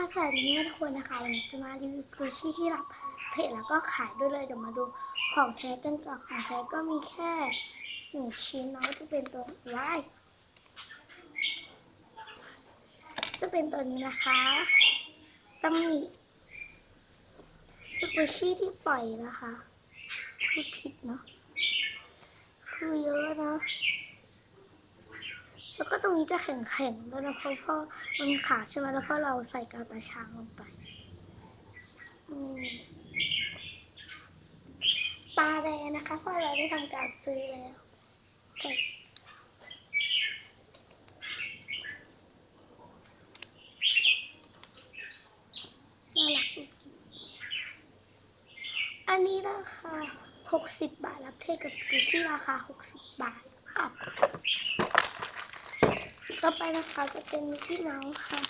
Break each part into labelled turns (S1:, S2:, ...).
S1: สวัสดีทุกคนนะคะวันนี้จะมารีวิวสกูชี่ที่รับเพจแล้วก็ขายด้วยเลยเดี๋ยวมาดูของแท้กันก่อนของแท้ก็มีแค่หนึ่งชิ้นเนาะจะเป็นตัวว้ายจะเป็นตัวนี้นะคะตำหนิสกูชี่ที่ปล่อยนะคะพูดผิดเนาะคือเยอะนะ แล้วก็ต รงนี้จะแข็งๆด้วยนะเพราะพรามันขาดใช่ไหมแล้วพราะเราใส่กาวตาช้างลงไปตาแดงนะคะเพราะเราได้ทำการซื้อแล้วน่ารักจริงอันนี้ราคา 60 บาท รับเทศกับสกูชี่ราคา 60 บาทอัพ ต่อไปนะคะจะเป็นมิกกี้เมาส์ค่ะ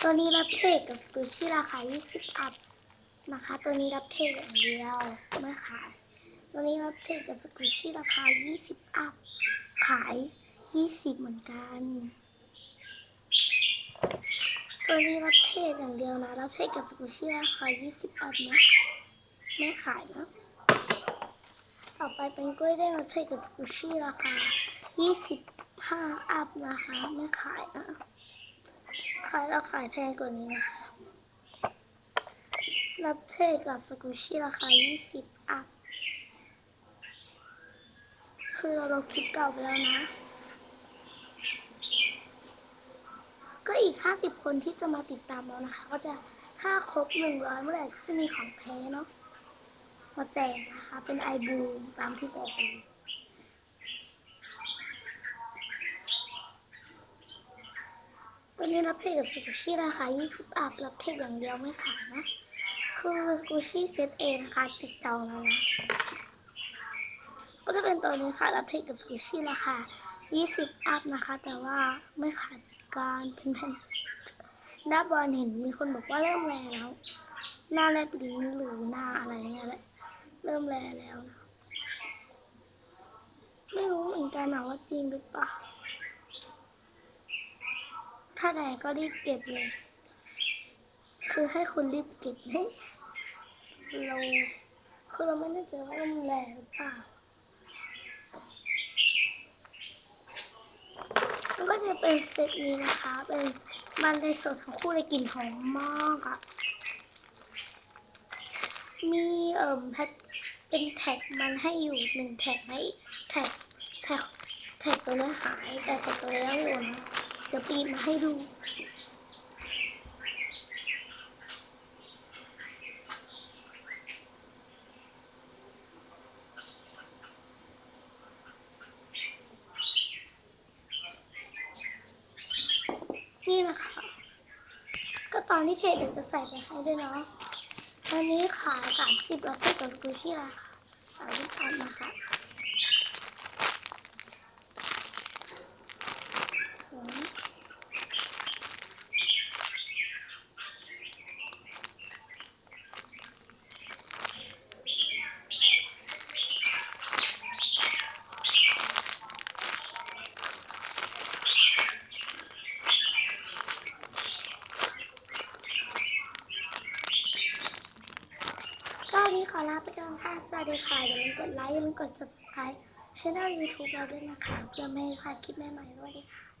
S1: ตัวนี้รับเทรดกับสกูชี่ราคา 20 อัพนะคะ ตัวนี้รับเทรดอย่างเดียวไม่ขาย ตัวนี้รับเทรดกับสกูชี่ราคา 20 อัพ ขาย 20 เหมือนกัน ตัวนี้รับเทรดอย่างเดียวนะ รับเทรดกับสกูชี่ราคา 20 อัพนะ ไม่ขายนะ ต่อไปเป็นกล้วยแดงรับเทรดกับสกูชี่ราคา25 อัพนะคะ ไม่ขายนะ ขายแล้วขายแพงกว่านี้นะคะรับเทกับสกูชี่ราคา 20 อัพ คือเราลงคลิปเก่าไปแล้วนะ ก็อีก 50 คนที่จะมาติดตามเรานะคะ ก็จะถ้าครบ 100 เมื่อไหร่ก็จะมีของแท้เนาะ มาแจกนะคะ เป็นไอบูมตามที่บอกไปตัวนี้รับเทศกับสกูชี่ราคา20อัพรับเทศอย่างเดียวไม่ขายนะ คือสกูชี่เซตเอนะคะติดจองแล้วนะก็จะเป็นตัวนี้ค่ะรับเทศกับสกูชี่ราคา20 อัพนะคะ แต่ว่าไม่ขายการเป็นแผ่นหน้าบอลเห็นมีคนบอกว่าเริ่มแรงแล้ว หน้าแลบลิ้นหรือหน้าอะไรเงี้ยแหละ เริ่มแลแล้วนะ ไม่รู้เหมือนกันนะว่าจริงหรือเปล่า ถ้าแดก็รีบเก็บเลย คือให้คุณรีบเก็บให้เราคือเราไม่แน่ใจว่ามันแรงหรือเปล่ามันก็จะเป็นเซตนี้นะคะ เป็นมันในสดทั้งคู่เลยกลิ่นหอมมากอะมี เอ่มแพ็คเป็นแท็กมันให้อยู่หนึ่งแท็กให้แท็กแท็กแท็กตัวนี้หายแต่แท็กตัวนี้ยังอยู่นะเดี๋ยวปีนมาให้ดูนี่นะคะ ก็ตอนที่เทรดเดี๋ยวจะใส่ไปให้ด้วยเนาะ อันนี้ขายสามสิบแล้วเทรดกับสกูชี่ราคาสามสิบบาทนะคะสวยก็วันนี้ขอ ลาไปก่อนค่ะสวัสดีค่ะอย่าลืมกดไลค์อย่าลืมกด subscribe ช่อง YouTube เราด้วยนะคะ เพื่อไม่ให้พลาดคลิปใหม่ๆสวัสดีค่ะ